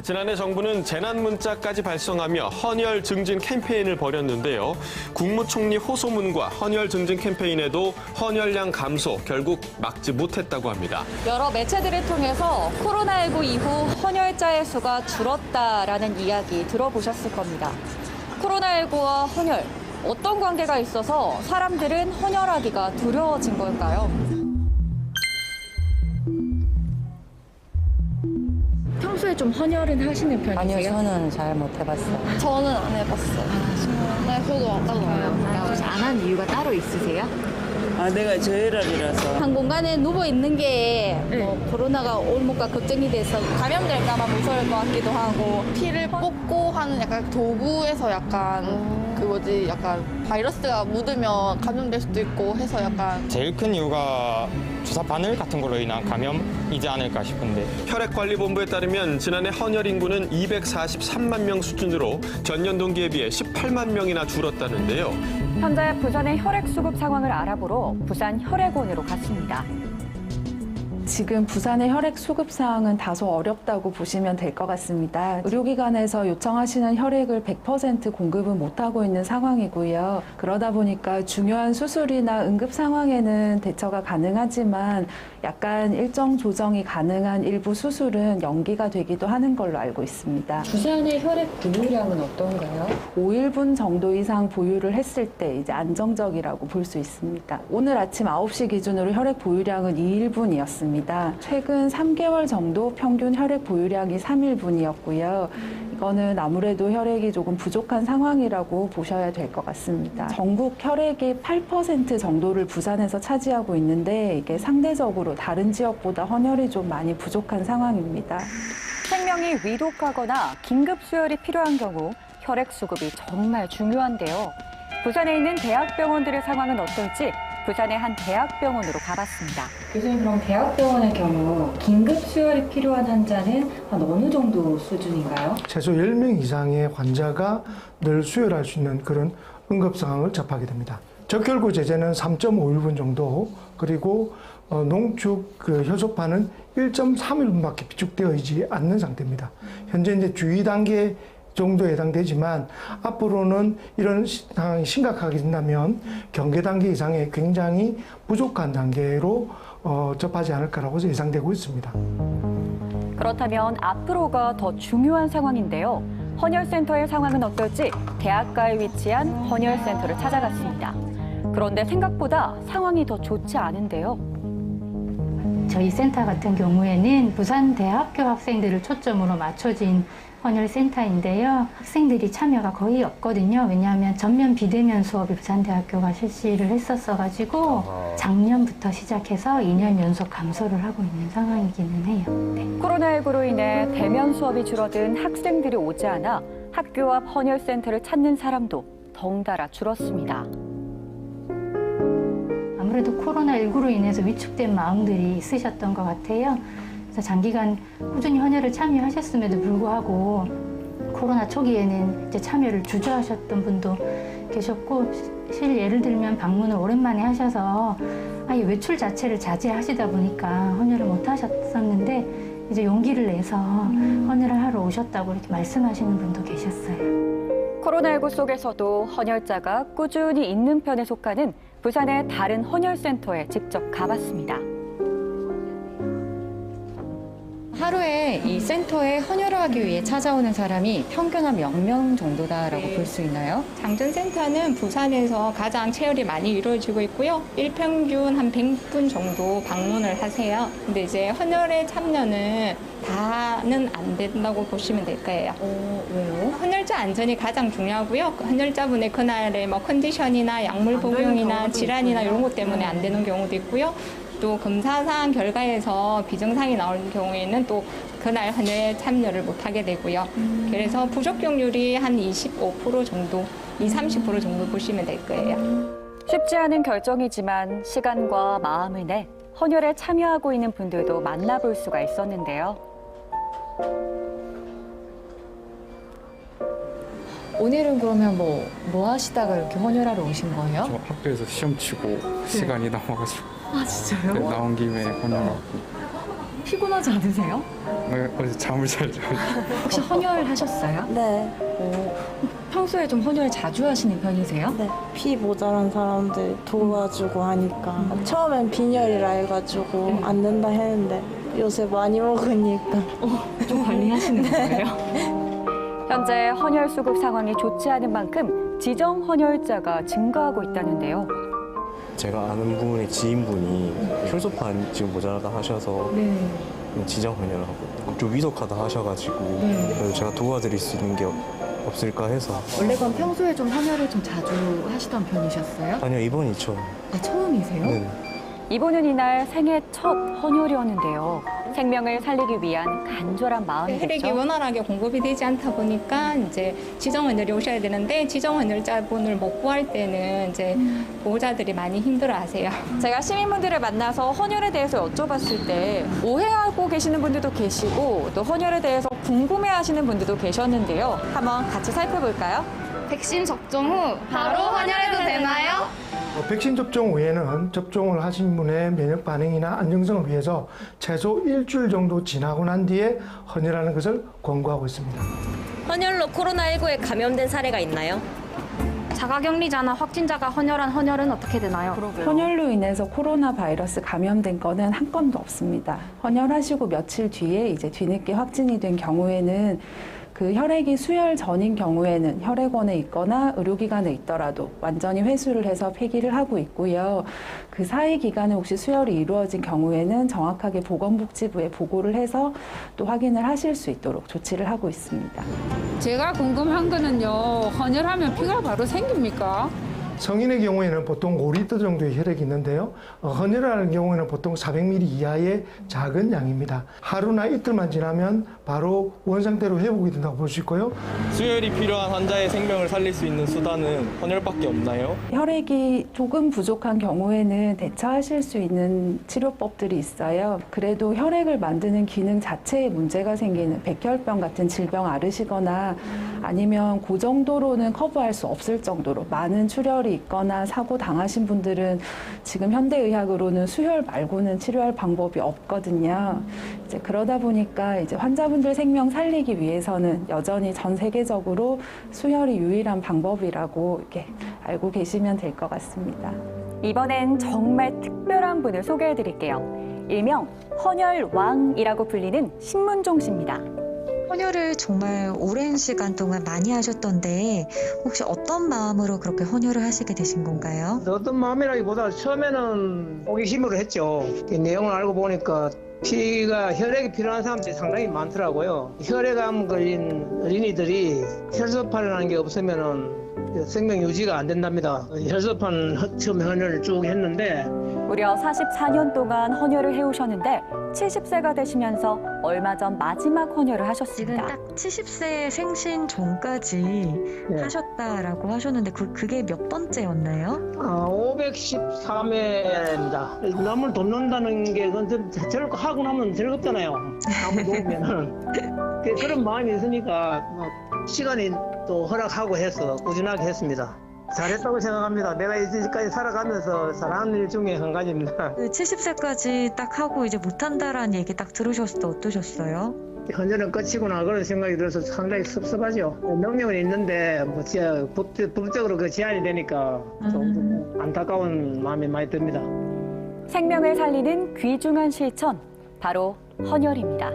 지난해 정부는 재난 문자까지 발송하며 헌혈 증진 캠페인을 벌였는데요. 국무총리 호소문과 헌혈 증진 캠페인에도 헌혈량 감소 결국 막지 못했다고 합니다. 여러 매체들을 통해서 코로나19 이후 헌혈자의 수가 줄었다라는 이야기 들어보셨을 겁니다. 코로나19와 헌혈, 어떤 관계가 있어서 사람들은 헌혈하기가 두려워진 걸까요? 평소에 좀 헌혈은 하시는 편이세요? 아니요, 저는 잘 못 해봤어요. 저는 안 해봤어요. 네, 저도 안 해봐요. 혹시 안 한 이유가 따로 있으세요? 아, 내가 저혈압이라서. 한 공간에 누워 있는 게 뭐 코로나가 올못가 걱정이 돼서 감염될까봐 무서울 것 같기도 하고 피를 뽑고 하는 약간 도구에서 약간 그 뭐지 약간 바이러스가 묻으면 감염될 수도 있고 해서 약간 제일 큰 이유가 주사 바늘 같은 걸로 인한 감염이지 않을까 싶은데 혈액관리본부에 따르면 지난해 헌혈 인구는 243만 명 수준으로 전년 동기에 비해 18만 명이나 줄었다는데요. 현재 부산의 혈액 수급 상황을 알아보러 부산 혈액원으로 갔습니다. 지금 부산의 혈액 수급 상황은 다소 어렵다고 보시면 될 것 같습니다. 의료기관에서 요청하시는 혈액을 100% 공급은 못하고 있는 상황이고요. 그러다 보니까 중요한 수술이나 응급 상황에는 대처가 가능하지만 약간 일정 조정이 가능한 일부 수술은 연기가 되기도 하는 걸로 알고 있습니다. 부산의 혈액 보유량은 어떤가요? 5일분 정도 이상 보유를 했을 때 이제 안정적이라고 볼 수 있습니다. 오늘 아침 9시 기준으로 혈액 보유량은 2일분이었습니다. 최근 3개월 정도 평균 혈액 보유량이 3일분이었고요. 이거는 아무래도 혈액이 조금 부족한 상황이라고 보셔야 될 것 같습니다. 전국 혈액의 8% 정도를 부산에서 차지하고 있는데 이게 상대적으로 다른 지역보다 헌혈이 좀 많이 부족한 상황입니다. 생명이 위독하거나 긴급 수혈이 필요한 경우 혈액 수급이 정말 중요한데요. 부산에 있는 대학병원들의 상황은 어떨지 부산의 한 대학병원으로 가봤습니다. 교수님 그럼 대학병원의 경우 긴급 수혈이 필요한 환자는 한 어느 정도 수준인가요? 최소 10명 이상의 환자가 늘 수혈할 수 있는 그런 응급 상황을 접하게 됩니다. 적혈구 제제는 3.5일분 정도 그리고 어, 농축 그 효소파는 1.3일분밖에 비축되어 있지 않는 상태입니다. 현재 이제 주의 단계 정도에 해당되지만 앞으로는 이런 시- 상황이 심각하게 된다면 경계 단계 이상의 굉장히 부족한 단계로 어, 접하지 않을까라고 예상되고 있습니다. 그렇다면 앞으로가 더 중요한 상황인데요. 헌혈센터의 상황은 어떨지 대학가에 위치한 헌혈센터를 찾아갔습니다. 그런데 생각보다 상황이 더 좋지 않은데요. 저희 센터 같은 경우에는 부산 대학교 학생들을 초점으로 맞춰진 헌혈센터인데요. 학생들이 참여가 거의 없거든요. 왜냐하면 전면 비대면 수업이 부산대학교가 실시를 했었어가지고 작년부터 시작해서 2년 연속 감소를 하고 있는 상황이기는 해요. 네. 코로나19로 인해 대면 수업이 줄어든 학생들이 오지 않아 학교 앞 헌혈센터를 찾는 사람도 덩달아 줄었습니다. 아무래도 코로나19로 인해서 위축된 마음들이 있으셨던 것 같아요. 그래서 장기간 꾸준히 헌혈을 참여하셨음에도 불구하고 코로나 초기에는 이제 참여를 주저하셨던 분도 계셨고 실 예를 들면 방문을 오랜만에 하셔서 아예 외출 자체를 자제하시다 보니까 헌혈을 못 하셨었는데 이제 용기를 내서 헌혈을 하러 오셨다고 이렇게 말씀하시는 분도 계셨어요. 코로나19 속에서도 헌혈자가 꾸준히 있는 편에 속하는 부산의 다른 헌혈센터에 직접 가봤습니다. 하루에 이 센터에 헌혈을 하기 위해 찾아오는 사람이 평균 한몇명 정도다라고 볼 수 있나요? 장전센터는 부산에서 가장 체열이 많이 이루어지고 있고요. 일평균 한 100분 정도 방문을 하세요. 근데 이제 헌혈에 참여는 다는 안 된다고 보시면 될 거예요. 어, 왜요? 헌혈자 안전이 가장 중요하고요. 그 헌혈자분의 그날의 뭐 컨디션이나 약물 복용이나 질환이나 이런 것 때문에 안 되는 경우도 있고요. 또 검사상 결과에서 비정상이 나오는 경우에는 또 그날 헌혈에 참여를 못 하게 되고요. 그래서 부적용률이 한 25% 정도, 20, 30% 정도 보시면 될 거예요. 쉽지 않은 결정이지만 시간과 마음을 내 헌혈에 참여하고 있는 분들도 만나볼 수가 있었는데요. 오늘은 그러면 뭐, 뭐 하시다가 이렇게 헌혈하러 오신 거예요? 저 학교에서 시험 치고 시간이 남아가지고 아 진짜요? 나온 김에 헌혈하고 피곤하지 않으세요? 네, 어제 잠을 잘 자. 혹시 헌혈 하셨어요? 네, 평소에 좀 헌혈 자주 하시는 편이세요? 네. 피 모자란 사람들 도와주고 하니까 처음엔 빈혈이라 해가지고 안 된다 했는데 요새 많이 먹으니까 좀 관리하시는 거예요? 현재 헌혈 수급 상황이 좋지 않은 만큼 지정 헌혈자가 증가하고 있다는데요. 제가 아는 분의 지인분이 혈소판 지금 모자라다 하셔서 네. 지정 헌혈을 하고 좀 위독하다 하셔가지고 그래서 제가 도와드릴 수 있는 게 없을까 해서 원래 건 평소에 좀 헌혈을 좀 자주 하시던 편이셨어요? 아니요 이번이 처음 아, 처음이세요? 네. 이번은 이날 생애 첫 헌혈이었는데요. 생명을 살리기 위한 간절한 혈액이 마음이겠죠. 원활하게 공급이 되지 않다 보니까 이제 지정 헌혈이 오셔야 되는데 지정 헌혈자분을 못 구할 때는 이제 보호자들이 많이 힘들어하세요. 제가 시민분들을 만나서 헌혈에 대해서 여쭤봤을 때 오해하고 계시는 분들도 계시고 또 헌혈에 대해서 궁금해하시는 분들도 계셨는데요. 한번 같이 살펴볼까요? 백신 접종 후 바로 헌혈해도 되나요? 어, 백신 접종 후에는 접종을 하신 분의 면역 반응이나 안정성을 위해서 최소 일주일 정도 지나고 난 뒤에 헌혈하는 것을 권고하고 있습니다. 헌혈로 코로나19에 감염된 사례가 있나요? 자가격리자나 확진자가 헌혈한 헌혈은 어떻게 되나요? 헌혈로 인해서 코로나 바이러스 감염된 건은 한 건도 없습니다. 헌혈하시고 며칠 뒤에 이제 뒤늦게 확진이 된 경우에는 그 혈액이 수혈 전인 경우에는 혈액원에 있거나 의료기관에 있더라도 완전히 회수를 해서 폐기를 하고 있고요. 그 사이 기간에 혹시 수혈이 이루어진 경우에는 정확하게 보건복지부에 보고를 해서 또 확인을 하실 수 있도록 조치를 하고 있습니다. 제가 궁금한 거는요, 헌혈하면 피가 바로 생깁니까? 성인의 경우에는 보통 5리터 정도의 혈액이 있는데요. 어, 헌혈하는 경우에는 보통 400ml 이하의 작은 양입니다. 하루나 이틀만 지나면 바로 원상태로 회복이 된다고 볼 수 있고요. 수혈이 필요한 환자의 생명을 살릴 수 있는 수단은 헌혈밖에 없나요? 혈액이 조금 부족한 경우에는 대처하실 수 있는 치료법들이 있어요. 그래도 혈액을 만드는 기능 자체에 문제가 생기는 백혈병 같은 질병 앓으시거나 아니면 그 정도로는 커버할 수 없을 정도로 많은 출혈이 있거나 사고 당하신 분들은 지금 현대의학으로는 수혈 말고는 치료할 방법이 없거든요. 이제 그러다 보니까 이제 환자분들 생명 살리기 위해서는 여전히 전 세계적으로 수혈이 유일한 방법이라고 이렇게 알고 계시면 될 것 같습니다. 이번엔 정말 특별한 분을 소개해 드릴게요. 일명 헌혈왕이라고 불리는 신문종 씨입니다. 헌혈을 정말 오랜 시간 동안 많이 하셨던데 혹시 어떤 마음으로 그렇게 헌혈을 하시게 되신 건가요? 어떤 마음이라기보다 처음에는 호기심으로 했죠. 그 내용을 알고 보니까 피가 혈액이 필요한 사람들이 상당히 많더라고요. 혈액암 걸린 어린이들이 혈소판이라는 게 없으면은 생명 유지가 안 된답니다. 혈소판 처음 헌혈을 쭉 했는데 무려 44년 동안 헌혈을 해오셨는데 70세가 되시면서 얼마 전 마지막 헌혈을 지금 하셨습니다. 딱 70세 생신 전까지 네. 하셨다라고 하셨는데 그, 그게 몇 번째였나요? 아, 514회입니다. 남을 돕는다는 게 그건 좀 저렇게 하고 나면 즐겁잖아요. 남을. 그- 그런 마음이 있으니까 뭐 시간이 또 허락하고 해서 꾸준하게 했습니다. 잘했다고 생각합니다. 내가 이제까지 살아가면서 잘하는 일 중에 한 가지입니다. 그 70세까지 딱 하고 이제 못한다라는 얘기 딱 들으셨을 때 어떠셨어요? 헌혈은 끝이구나 그런 생각이 들어서 상당히 섭섭하죠. 능력은 있는데 뭐 제- 법, 법적으로 그 제한이 되니까 좀 안타까운 마음이 많이 듭니다. 생명을 살리는 귀중한 실천, 바로 헌혈입니다.